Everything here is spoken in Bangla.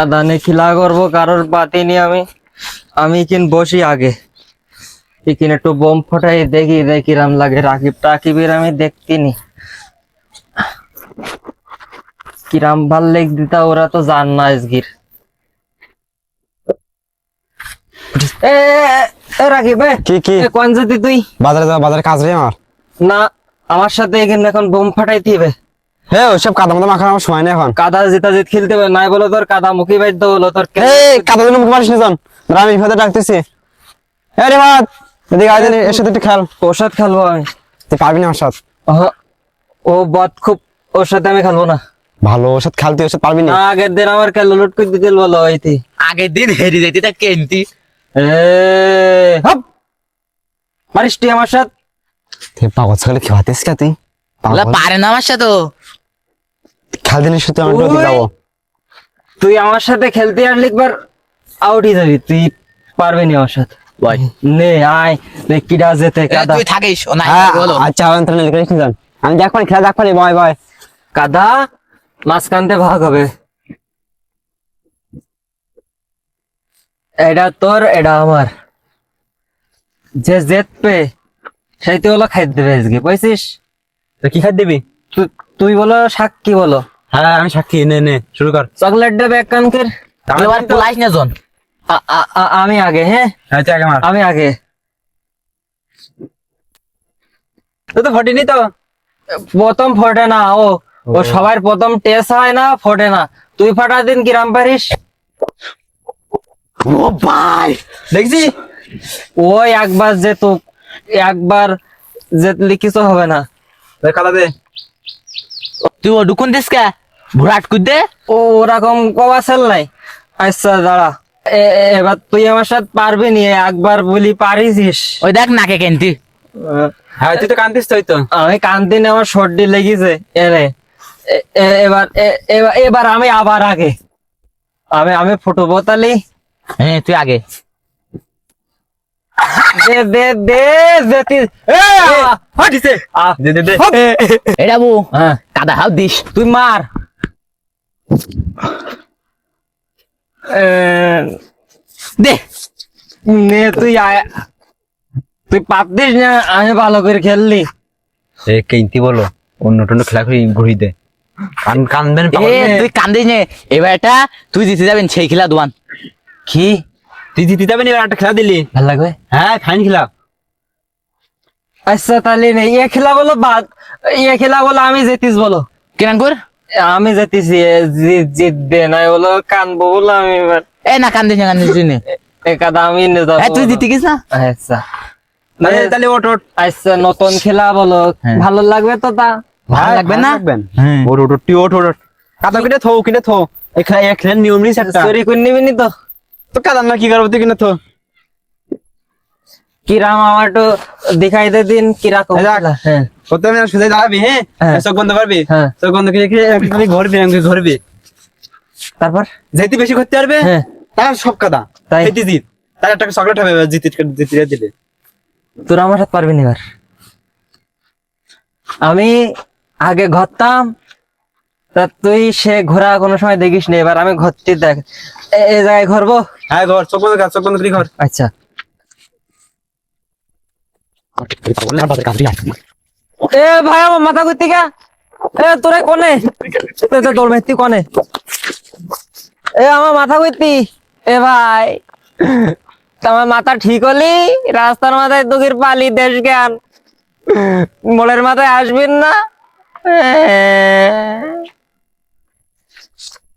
আদানে খিলা করব কারোর বাতি নি আমি আমি কিন বসি আগে। এখানে একটু বোম ফটাই দেখি দেখি রাম লাগে। রাকিব টাকিবের আমি দেখতিনি। কিরাম ভালো লেগ দিতা ওরা তো জান না আজগির। এ রাকিব এ, কি কি? কোন জাতি তুই? বাজারে যাওয়া বাজারে কাজ রে আমার। না আমার সাথে এখানে এখন বোম ফাটাইতে হবে। হে ওইসব কাদা মাখার আমার সময় নেই এখন। কাদা জিতা জিত খেলতে নাই বলো তোর কাদা মুখি বাইর হলো তোর কে- এই কাদা দিন মুখ মারিস নিজন আমি ইফাতে ডাকতেছি। হে রে মাত এদিকে আয় এর সাথে একটু খেল। ওর সাথে খেলব আমি। তুই পারবি না আমার সাথে? ও বদ খুব ওর সাথে আমি খেলব না। ভালো ওর সাথে খেলতে ওর সাথে পারবি না? আগের দিন আমার খেলো লুট করে দিতে বলো হইতি। আগের দিন হেরে যেতে তা কেনতি? হপ! মারিস তুই আমার সাথে। তুই পাগল ছাগলে খেলাতিস কে তুই? পারে না আমার সাথে খেল সাথে আমি ঢুকে ওই। যাব। তুই আমার সাথে খেলতে আর লিখবার আউটই যাবি। তুই পারবি না আমার সাথে। বল নে আয়। দেখ কিরা যেতে কাদা। তুই থাকিস ও নাই হ্যাঁ, বলো। আচ্ছা আমি তাহলে লিখে নিজন আমি দেখ পারি খেলা দেখ পারি বয় বয়। কাদা মাঝখানতে ভাগ হবে। এটা তোর এটা আমার। যে জেতবে সেইতে হলো খাইতে দেবে আজকে বুঝছিস? তুই কি খাই দিবি? তু- তুই বলো শাক কি বলো? হ্যাঁ আমি সাক্ষী নে নে শুরু কর। চকলেট দেবে এক কানকের তাহলে এবার পলাইস না জন। আমি আগে হ্যাঁ? আচ্ছা আগে মার। আমি আগে। তো তো ফটিনি তো? প্রথম ফোটে না ও। ও। সবার প্রথম টেস্ট হয় না ফোটে না। তুই ফাটা দিন কিরাম পারিস? ও ভাই! দেখছি। ওই একবার যেত একবার জেতলি কিছু হবে না। কাদা দে। তুই ও ডুকুন দিস কে? ভুরাট কুদ দে। ও ওরকম কবা সেল নাই আচ্ছা দাঁড়া। এবার তুই আমার সাথে পারবি নি একবার বলি পারিস ওই দেখ নাকে কেনতি। হ্যাঁ তুই তো কান্দিস তুই তো। আমি কান্দিন আমার সর্দি লেগেছে। এরে এবার এ- এবার এবার আমি আবার আগে। আমি আমি ফুটবো তালি হ্যাঁ তুই আগে। দে দে দে যেতি এ, আ, আ, দে দে দে। এটা বউ হ্যাঁ কাদা হাও দিস। তুই মার। দে। নে তুই আয়- তুই পাতিস না আমি ভালো করে খেললি। এ কেন্তি বলো? অন্য টন্য খেলা করে ঘুরি দে। কান কানবেন তুই কান্দিস নে। এবার এটা তুই জিতে যাবেন সেই খেলা দোয়ান। কি? তুই জিতে যাবেন এবার একটা খেলা দিলি? ভালো লাগবে? হ্যাঁ ফাইন খেলা। আচ্ছা তাহলে নেই ইয়ে খেলা বলো বাদ ইয়ে খেলা বলো আমি যেতিস বলো। কেন কর আমি যেতিছি এ জি- জিতবে না বলো কানবো বলো আমি এবার। এ না কান্দিস না কান্দিস তুই নে। একাদা আমি নিয়ে যাব। এ তুই জিতে গেছ না? আচ্ছা। তাহলে তাহলে ওট ওট আচ্ছা নতুন খেলা বলো হ্যাঁ। ভালো লাগবে তো তা? ভালো লাগবে না? হ্যাঁ। ওট ওট তুই ওট ওট কাদা কিনে থো কিনে থো। এখানে নিয়ম নিস একটা। চুরি করে নিবি নি তো? তো কাদা না কি করব তুই কিনে থো। কিরাম আমার তো দেখাই দে দিন কীরকম। হ্যাঁ। প্রথমে সুদে দাঁড়াবি হ্যাঁ? হ্যাঁ। চোখ বন্ধ করবি? হ্যাঁ। চোখ বন্ধ করে একটুখানি ঘুরবি আমাকে ঘুরবি। তারপর? যেতে বেশি করতে পারবে হ্যাঁ। তার সব কাদা। তাই? জিতি তার একটা চকলেট হবে এবার জিতে জিতে দিলে তোরা আমার সাথে পারবি না এবার। আমি আগে ঘরতাম তা তুই সে ঘোরা কোনো সময় দেখিস নি? এবার আমি ঘরতে দেখ এ- এই জায়গায় ঘরবো হ্যাঁ ঘর চোখ বন্ধ চোখ বন্ধ করে ঘর। আচ্ছা। এ ভাই আমার মাথা ঘুরতে গা এ তোরে কোনে? তোর মেথি কোনে? এ আমার মাথা ঘুরতি। এ ভাই তোমার মাথা ঠিক হলি? রাস্তার মাথায় দুগির পালি দেশ জ্ঞান। মোড়ের মাথায় আসবেন না? এ,